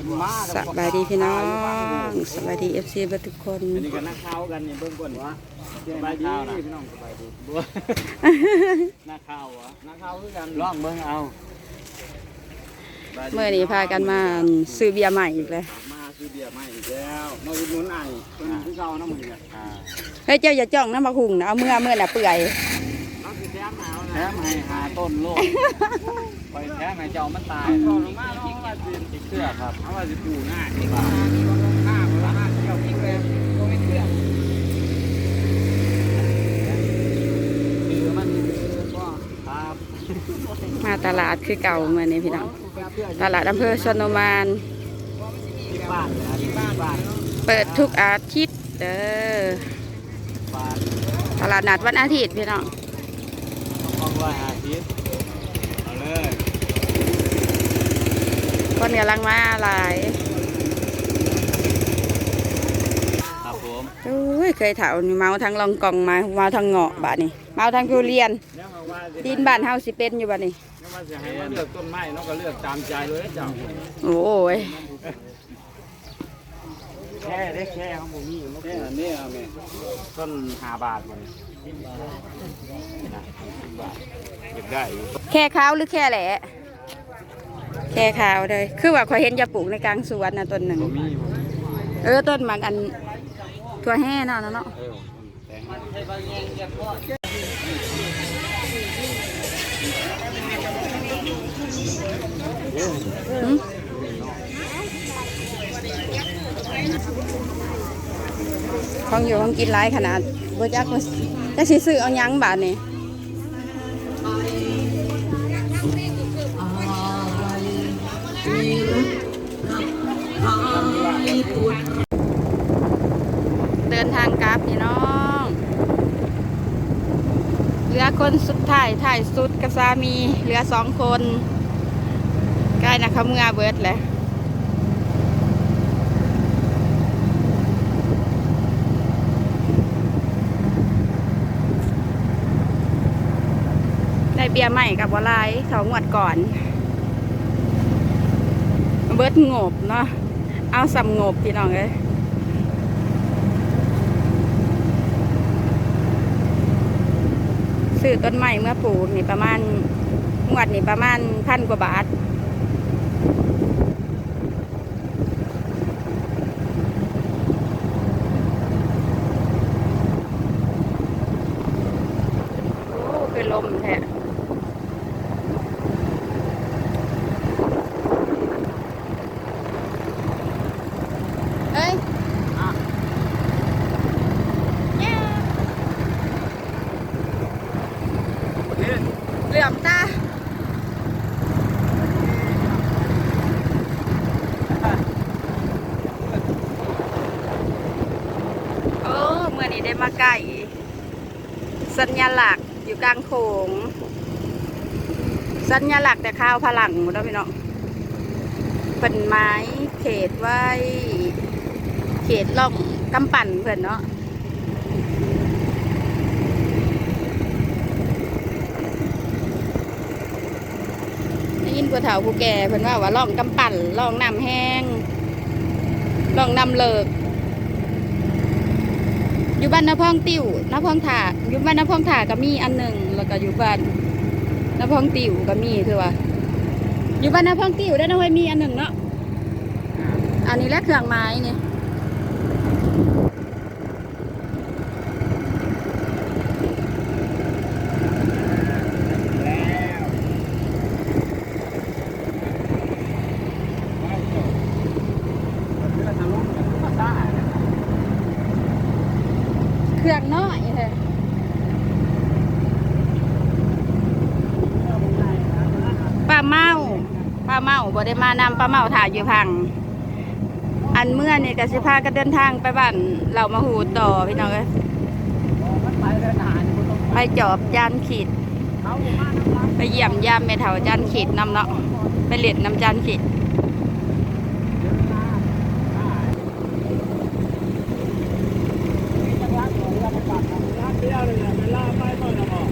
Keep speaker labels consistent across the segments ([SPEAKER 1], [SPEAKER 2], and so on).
[SPEAKER 1] สบายดีพี่น้องสบายดีเอฟซีเบทุกคน
[SPEAKER 2] อันนี้ก็นักข่าวกันนี่เบิ่งก่อนวะสบายดีพี่น้องสบายดีบัวนักข่าววะนักข่าวคือกันลองเบิ่งเอา
[SPEAKER 1] เมื่อนี้พากันมาซื้อเบียร์ใหม่อีกเลย
[SPEAKER 2] มาซื้อเบียร์ใหม่อีกแล้วมาอุดหนุนไอ้คนที่เก่าน้ำมือกันอ่า
[SPEAKER 1] เฮ้ยเจ้าอย่าจ้องน้ำมาหุงนะเอาเมื่อเมื่อน่ะเปื่อย
[SPEAKER 2] เราสิแถ มเอาแถมให้หาต้นโลกไปแถมให้เจ้ามันตายต้นมาน้องว่าสิติดเสื้อครับเพราะว่าสิปลูกง่ายที่บ้านห้าคนละห้าเที่ยวกินเลยก็ไม่เชื่อคือมันคือก็ครับ
[SPEAKER 1] มาตลาดคือเก่าเมื่อนี้พี่น้องตลาดอำเภอชนมาน
[SPEAKER 2] ที่บ้านนะที่บ้านบ้าน
[SPEAKER 1] เปิดทุกอาทิตย์เด้อ
[SPEAKER 2] บ้าน
[SPEAKER 1] ตลาดนัดวันอาทิตย์พี่น้อง
[SPEAKER 2] ค รอบครัวอาทิตย์เอาเลย
[SPEAKER 1] คนกำลังมาหลาย
[SPEAKER 2] ครับผม
[SPEAKER 1] โอ้ยเคยเถานี่เมาทั้งลองกองมาเมาทั้งเงาะบาดนี่เมาทั้งทุเรียน
[SPEAKER 2] เนี่ยมาว่าสิ
[SPEAKER 1] ดินบ้านเฮาสิเป็นอยู่บัดนี้
[SPEAKER 2] เนี่ยว่าสิให้เลือกต้นไม้เนาะก็เลือกตามใจเลยเจ้า
[SPEAKER 1] โอ้ย
[SPEAKER 2] แค่ได้แค่ของผมนี่แค่อันนี้เอาแม่ต้นห้าบาทมัน นะบากได้อยู่
[SPEAKER 1] แค่ขาวหรือแค่แหละแค่ขาวเลยคือว่าขอยเห็นจะปลูกในกลางสวนนะต้นหนึ่ง
[SPEAKER 2] บ่มีอยู่
[SPEAKER 1] เออต้นมันอันทั่วแห่เนาะเนาะ
[SPEAKER 2] เออแต่ง
[SPEAKER 1] หึ ของอยู่ของกินหลายขนาดบ่จักว่าจะสิซื้อเอาหยังบาทนี่เดินทางกลับพี่น้องเหลือคนสุดท้ายท้ายสุดกับสามีเหลือสองคนใกล้นะคะเมื่อเบิร์ดแหละ ได้เบียร์ใหม่กับวลายเขางวดก่อน เบิดงบเนาะเอาสำงบพี่น้องเลยซื้อต้นไม้เมื่อปลูกนี่ประมาณงวดนี่ประมาณพันกว่าบาท โอ้คือลมแท้เฮ้ยแย่เหลื่อมตา โอ้เมื่อนี้ได้มาใกล้สัญญลักษณ์อยู่กลางโขง สัญญลักษณ์แต่ข้าวพลังหมดแล้วพี่น้องเป็นไม้เขตไว้ เขตล่องกำปั่นเพื่อนเนาะได้ยินผู้เฒ่าผู้แก่เพื่อนว่าว่าล่องกำปั่นล่องน้ำแห้งล่องน้ำเลิก อยู่บ้านนาพองติวนาพองถาอยู่บ้านนาพองถาก็มีอันหนึ่งแล้วก็อยู่บ้านนาพองติวก็มีคือว่าอยู่บ้านนาพองติวได้นะเว้ยมีอันหนึ่งเนาะอันนี้แหละเครื่องไม้นี่ เครื่องน้อยเถอะป้าเมาป้า เมาบ่ได้มานำป้าเมาถ่ายอยู่พัง อันเมื่อนี่ก็สิพาก็เดินทางไปบ้านเรามาหูต่อพี่น้องไปจอบจานขีด ไปเยี่ยมยามเมถาวจานขีดนำเนาะไปเล็ดน้ำจานขีด
[SPEAKER 2] เดียวเลยเวลาไปก่อนนะบอก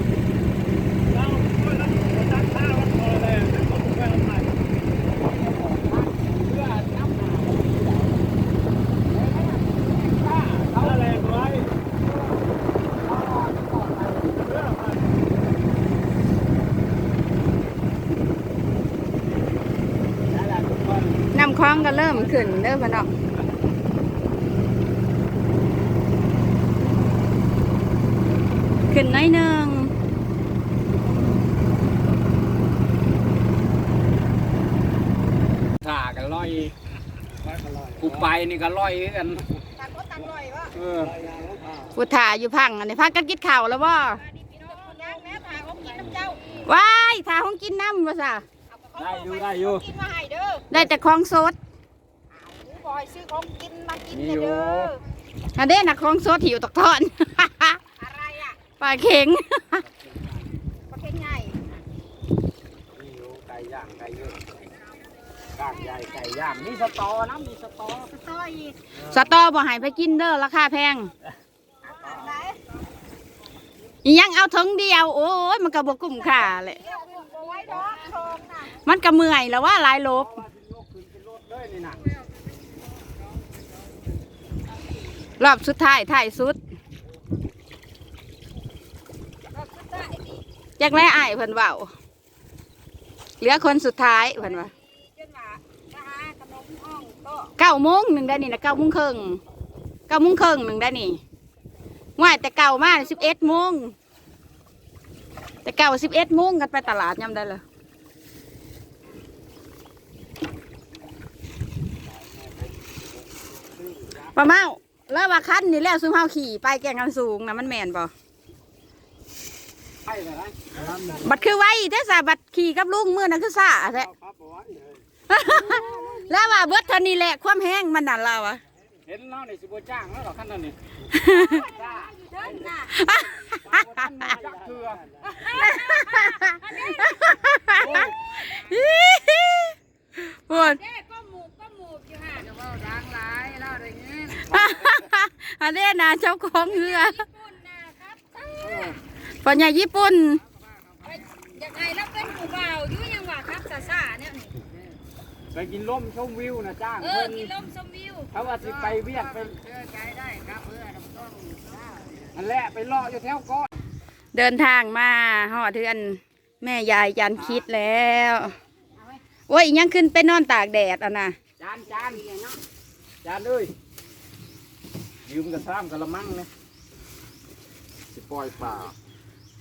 [SPEAKER 2] เราก็ต้องจัดข้าวมันพอเลยไม่ต้องไปทำไมเพื่อน้ำหา
[SPEAKER 1] น้ำ คลองก็เริ่มขึ้นเด้อพี่น้องขึ้นน้อยหนึง
[SPEAKER 2] ถ่ากันลอยกูไปนี่ก็ลอยคือกันเออ
[SPEAKER 1] ผู้ถ่าอยู่พังอันนี้พักกันกินข้าวแล้วบ่ว้ายถ่าห้องกินน้ำบ่ซะ
[SPEAKER 2] ได้อยู่ได้อยู่
[SPEAKER 3] กินมาให้เด้อ
[SPEAKER 1] ได้แต่ของสด
[SPEAKER 3] กูบอยซื้อของกินมากิน
[SPEAKER 2] มี
[SPEAKER 3] เด้
[SPEAKER 2] อยู่
[SPEAKER 3] อ
[SPEAKER 1] อันเด้น่ะของสดหิวตกทอน
[SPEAKER 3] อะไรอะ
[SPEAKER 1] ปลาเข็ง
[SPEAKER 3] ประเทศใหญ่
[SPEAKER 2] มีอยู่ไก่ย่างไก่เยอะกางใหญ่ไก่ย่างมีสตอนะมีสตอ
[SPEAKER 3] ต่ออีก
[SPEAKER 1] สตอบ่ให้ไปกินเด้อราคาแพง
[SPEAKER 3] ไหน
[SPEAKER 1] อีหยังเอาถึงเดียว โอ้ยมันก็บ่คุ้มค่าเลย
[SPEAKER 3] เดี๋ยว กูบ่ไว้ดอกทองน่ะ
[SPEAKER 1] มันก็เมื่อยแล้วว่าหลายโลบ
[SPEAKER 2] ยกขึ้นเป็นรถเลยนี่นะ
[SPEAKER 1] รอบสุดท้ายท้ายสุดอยากแล่อ้ายเพิ่นเว้าเหลือคนสุดท้ายเพิ่นว่า
[SPEAKER 3] จนว่าจะหาขนมห้องโต๊ะ
[SPEAKER 1] เก้าโมงหนึ่งได้นี่นะเก้าโมงครึ่งเก้าโมงครึ่งหนึ่งได้นี่ว่าแต่เก่ามากสิบเอ็ดโมง แต่เก่าสิบเอ็ดโมงกันไปตลาดยำได้เลยป้าเมาแล้วว่าคันนี่แหล้วซุมเฮาขี่ไปแกงกันสูงนะมันแม่นบ่
[SPEAKER 2] ใช่เลยนะ
[SPEAKER 1] บัดคือไว้เด้อสาบัดขี่กับลุงมือนั่นคือซ่าแท้
[SPEAKER 2] ครับบอกว่าเลย
[SPEAKER 1] แล้วว่าเบิดเท่านี้แหละความแห้งมันนั่นเราอะ
[SPEAKER 2] เห็นแล้วนี่สิบจ้างแล้วหรอขั้นนั้นนี่จ้า
[SPEAKER 3] เดินน่ะ
[SPEAKER 2] ท่านมาจักเถื่อ
[SPEAKER 1] ปวด
[SPEAKER 3] เด้ก็หมูก็หมูอยู่ห่าจะว่าดังหลายแล้วอะไรเงี้ย
[SPEAKER 1] อันนี้นะเจ้าของเรือ
[SPEAKER 3] ญี่ปุ่นนะครับ
[SPEAKER 1] ปัญญาญี่ปุ่น
[SPEAKER 3] ไปอยากไงแล้วเป็นผู้บ่าวอยู่ยังว่าครับซาซาเนี่ยนี่
[SPEAKER 2] ไปกินล่มชมวิวนะจ้าง
[SPEAKER 3] เออ
[SPEAKER 2] เพิ่น
[SPEAKER 3] กินลมชมวิว
[SPEAKER 2] เขาว่าสิไปเวียกไป
[SPEAKER 3] เชื่อใจได้ครับเพื่อนต้อง
[SPEAKER 2] อันแหละไปเลาะอยู่แถวก้อน
[SPEAKER 1] เดินทางมาหอดเทือนแม่ยายจันคิดแล้วโอ้ยยังขึ้นไปนอนตากแดดอะนะ
[SPEAKER 2] จานจานจานเลยยืมกระซ้ำกระมังนะสิปล่อยปลา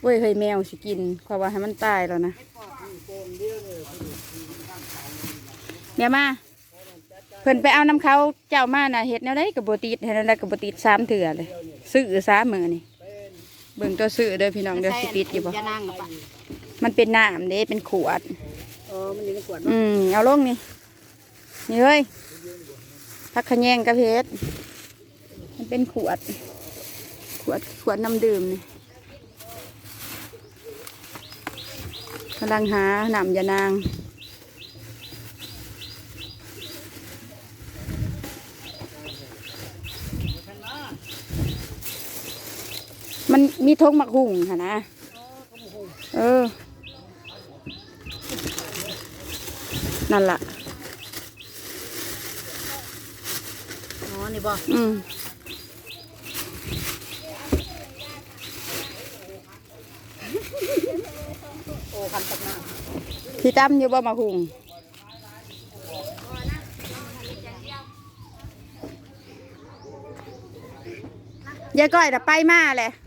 [SPEAKER 1] โอ้ยเฮ้ยแมวสิกินเพราะว่าให้มันตายแล้วนะเดี๋ยวมาเพิ่นไปเอาน้ำเขาเจ้ามาน่ะเห็ดแนวได้กับบติดเห็ดแนวได้กับบติดสามเถื่อเลย ซื้อสามมือนี่เบิ่งตัวซื้อเด้อพี่น้องเด้อสิปิดอยู่บ่
[SPEAKER 3] จะนั่งปะ
[SPEAKER 1] มันเป็นน้ำเด้เป็นขวด
[SPEAKER 3] เออมันอยู่ในขวด
[SPEAKER 1] อืมเอาลงนี่นี่เฮ้ยพักขะแยงกระเพชรมันเป็นขวด ขวดขวดน้ำดื่มนี่กำลังหาหนำยานาง มันมีทงหมักหุ่งค่ะนะ เออ นั่นล่ะ
[SPEAKER 3] อ๋อนี่บ่
[SPEAKER 1] อืม
[SPEAKER 3] โอ้คันตักน้
[SPEAKER 1] พี่ตั้มอยู่บ่มาหุงยายก้อยน่ะไปมาแหละ
[SPEAKER 3] ไปได้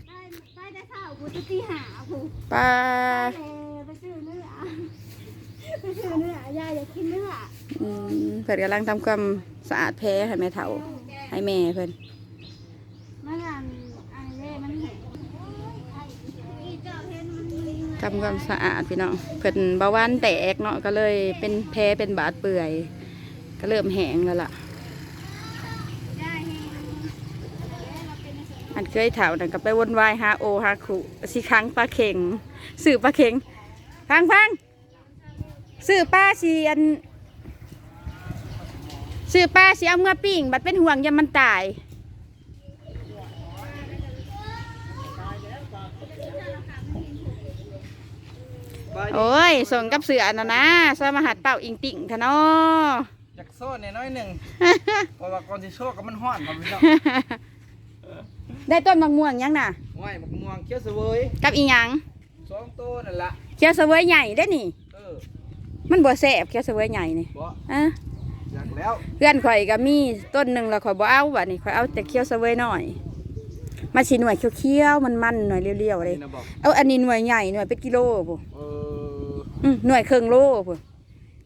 [SPEAKER 3] ข้าวกูจะตีหากู
[SPEAKER 1] ปลา
[SPEAKER 3] เออไปซื้อเนื้อไปซื้อเนื้อยายอยากกินเนื้อ
[SPEAKER 1] อืมเพิ่นกำลังทำความสะอาดแพ้ให้แม่เฒ่า ให้แม่เพิ่น
[SPEAKER 3] มันอันอันนี้มันเห็นเจ้าเห็นมันมี
[SPEAKER 1] ทำความสะอาดพี่น้องเพิ่นเบาหวานแตกเนาะก็เลยเป็นแพ้เป็นบาดเปื่อย ก็เริ่มแห้งแล้วล่ะ
[SPEAKER 3] ได้เห็น
[SPEAKER 1] อันเคยเถานั่นก็ไปวนวายหาโอหาขุสิครั้งปลาเข็งสื่อปลาเข็งพังพังสื่อปลาสีอันสื่อปลาสีเอาเมื่อปิ้งบัดเป็นห่วงยามมันตายโอ้ยส่งกับเสือน่ะนะสมาหัดเป่าอิงติ่งทะเนาะ
[SPEAKER 2] จากโซ่เนี่ยน้อยหนึ่งเพราะว่าก่อนที่โซ่ก็มันห้อนครับพี่น้อง
[SPEAKER 1] ได้ต้นมะม่วงยังน่ะ
[SPEAKER 2] ห้อยมะม่วงเคี้ยวเสวย
[SPEAKER 1] กับอีหยัง
[SPEAKER 2] สองตัวนั่นละ
[SPEAKER 1] เขียวเสวยใหญ่ได้อนี่
[SPEAKER 2] เออ
[SPEAKER 1] มันบัวแสบเขียวเสวยใหญ่นี่
[SPEAKER 2] บ่
[SPEAKER 1] อะ
[SPEAKER 2] อยากแล้ว
[SPEAKER 1] เพื่อนข่อยก็มีต้นหนึ่งแล้วข่อยบ่เอาบัดนี้ข่อยเอาแต่เคี้ยวเสวยหน่อย มาสิหน่วยเคี้ยวๆมันมันๆหน่อยเรียวๆเลย
[SPEAKER 2] นี่นะบอก
[SPEAKER 1] เอาอันนี้หน่วยใหญ่หน่วยเป็นกิโลพุ่น
[SPEAKER 2] เออ
[SPEAKER 1] อืมหน่วยครึ่งโลพุ่น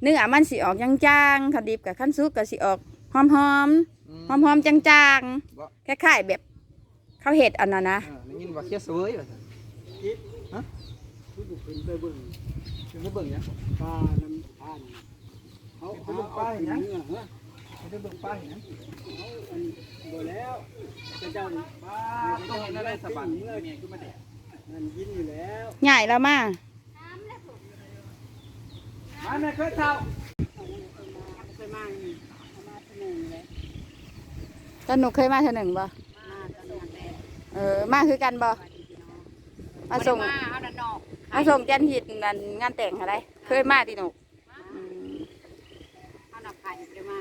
[SPEAKER 1] เนื้อมันสิออกจางๆข้าวดิบกับขั้นซุกก็สิออกหอมๆ หอม หอมๆจาง
[SPEAKER 2] บ่
[SPEAKER 1] ๆคล้ายๆแบบ ข้าวเห็ดอันนั้นนะ
[SPEAKER 2] เออได้ยินว่าเคี้ยวเสวยว่าซั่นฮะขึ้นไปเบิ่งขึ้นไปเบิ่งเนี่ย
[SPEAKER 4] ปลาน้ำอ่านเขา
[SPEAKER 2] ขึ้น
[SPEAKER 4] เขา
[SPEAKER 2] ไปเบิ่งป้าย
[SPEAKER 4] เอาไป
[SPEAKER 2] นะ
[SPEAKER 4] เนื้อเหรอ
[SPEAKER 2] ขึ้นไปเบิ่งป้ายนะ
[SPEAKER 4] เอาอันบ่แล้วจะเจ้านี่ปลา
[SPEAKER 2] ต้องเห็นอะไรสะบัดเมื่อเนี่ยขึ้นมาแดด
[SPEAKER 4] นั่นกินอยู่แล้ว
[SPEAKER 1] ใหญ่แล้วมา
[SPEAKER 2] มาแม่เคยเท่า
[SPEAKER 3] เคยมานี่เอามาเสนอเลย
[SPEAKER 1] ตอนหนูเคยมาเท่าหนึ่งบ่
[SPEAKER 3] มาตอนนั้นแหละ
[SPEAKER 1] เออมาคือกันบ่มาส่ง
[SPEAKER 3] มาเอาด้านนอก
[SPEAKER 1] มาส่งจันหิตนั่นงานแต่งอะไรเคยมาที่หนูอืม
[SPEAKER 3] เอาหนักไข่ไปมา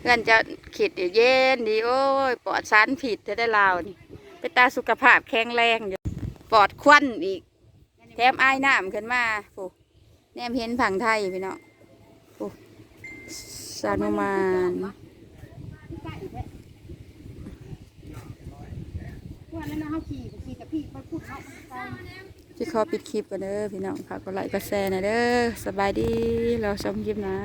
[SPEAKER 1] เพื่อนจะขีดเย็นดีโอ้ยปลอดสารผิดจะได้ลาวนี่เป็นตาสุขภาพแข็งแรงอยู่ปลอดควันอีก แถมอายน้ำขึ้นมาผู้แนมเห็นผังไทยพี่น้องผู้สานุมาน
[SPEAKER 3] ใกล้แท้พ วกนั้นเขาขี่ขี่กับพี่ไปพูดเขา
[SPEAKER 1] พี่ขอปิดคลิปก่อนเด้อพี่น้องค่ะก็ไลค์ก็แชร์นะเด้อสบายดีเราชมคลิปนะ